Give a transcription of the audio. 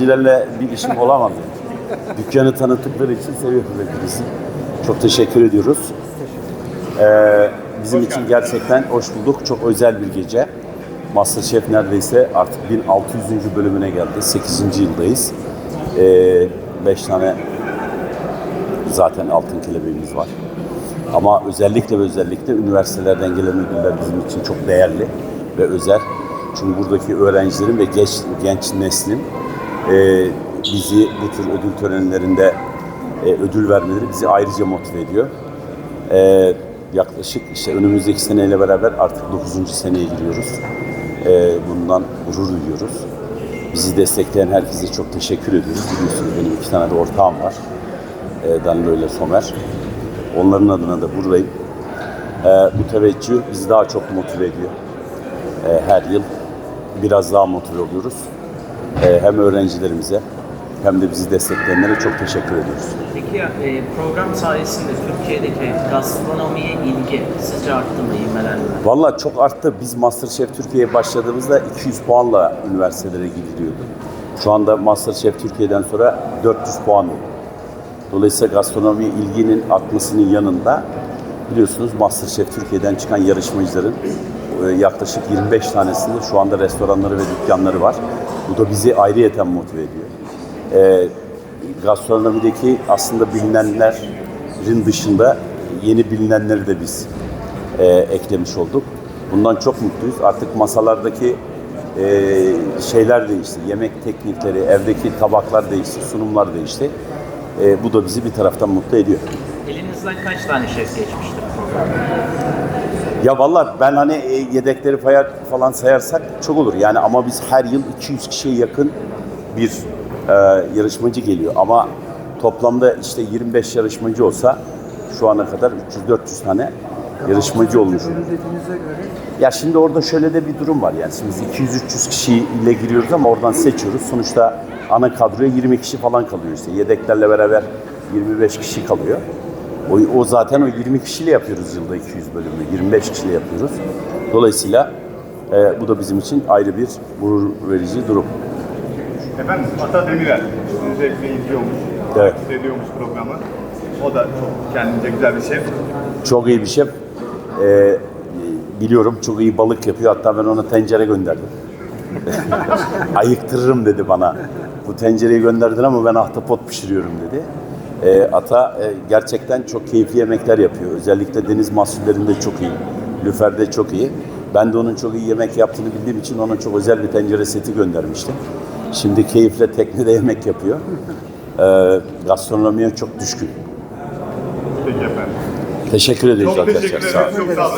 Öğrencilerle bir işim olamadı. Dükkanı tanıttıkları için seviyorum hepinizi. Çok teşekkür ediyoruz. Ee, bizim için gerçekten hoş bulduk. Çok özel bir gece. Masterchef neredeyse artık 1600. bölümüne geldi. 8. yıldayız. 5 tane zaten altın kelebeğimiz var. Ama özellikle ve özellikle üniversitelerden gelen ödüller bizim için çok değerli ve özel. Çünkü buradaki öğrencilerin ve genç, genç neslin e, bizi bu tür ödül törenlerinde e, ödül vermeleri bizi ayrıca motive ediyor. E, yaklaşık işte önümüzdeki seneyle beraber artık 9. seneye giriyoruz. E, bundan gurur duyuyoruz. Bizi destekleyen herkese çok teşekkür ediyoruz. Biliyorsunuz benim iki tane de ortağım var. E, Danilo ile Somer. Onların adına da buradayım. E, bu teveccüh bizi daha çok motive ediyor. E, her yıl biraz daha motive oluyoruz. E, hem öğrencilerimize hem de bizi destekleyenlere çok teşekkür ediyoruz. Peki e, program sayesinde Türkiye'deki gastronomiye ilgi sizce arttı mı, ivmelendi? Valla çok arttı. Biz Masterchef Türkiye'ye başladığımızda 200 puanla üniversitelere gidiliyordu. Şu anda Masterchef Türkiye'den sonra 400 puan oldu. Dolayısıyla gastronomiye ilginin artmasının yanında biliyorsunuz Masterchef Türkiye'den çıkan yarışmacıların e, yaklaşık 25 tanesinde şu anda restoranları ve dükkanları var. Bu da bizi ayrıyeten motive ediyor. E, gastronomideki aslında bilinenlerin dışında yeni bilinenleri de biz e, eklemiş olduk. Bundan çok mutluyuz. Artık masalardaki e, şeyler değişti. Yemek teknikleri, evdeki tabaklar değişti, sunumlar değişti. E, bu da bizi bir taraftan mutlu ediyor. Elinizden kaç tane şef programda? Ya vallahi ben hani e, yedekleri falan sayarsak çok olur. Yani ama biz her yıl 200 kişiye yakın bir e, yarışmacı geliyor. Ama toplamda işte 25 yarışmacı olsa şu ana kadar 300-400 tane yarışmacı olmuş. Ya şimdi orada şöyle de bir durum var yani şimdi biz 200-300 kişiyle giriyoruz ama oradan seçiyoruz. Sonuçta ana kadroya 20 kişi falan kalıyor işte. Yedeklerle beraber 25 kişi kalıyor. O, o zaten o 20 kişiyle yapıyoruz yılda 200 bölümü. 25 kişiyle yapıyoruz. Dolayısıyla e, bu da bizim için ayrı bir gurur verici durum. Efendim Ata Demirel, zevkle izliyormuş, Evet. takip ediyormuş programı. O da çok kendince güzel bir şef. Çok iyi bir şef. E, biliyorum çok iyi balık yapıyor. Hatta ben ona tencere gönderdim. Ayıktırırım dedi bana. Bu tencereyi gönderdin ama ben ahtapot pişiriyorum dedi. E, ata e, gerçekten çok keyifli yemekler yapıyor. Özellikle deniz mahsullerinde çok iyi. Lüfer'de çok iyi. Ben de onun çok iyi yemek yaptığını bildiğim için ona çok özel bir tencere seti göndermiştim. Şimdi keyifle teknede yemek yapıyor. E, gastronomiye çok düşkün. Peki efendim. Teşekkür ediyoruz Çok arkadaşlar. teşekkür Sağ olun. ederim. Çok sağ olun.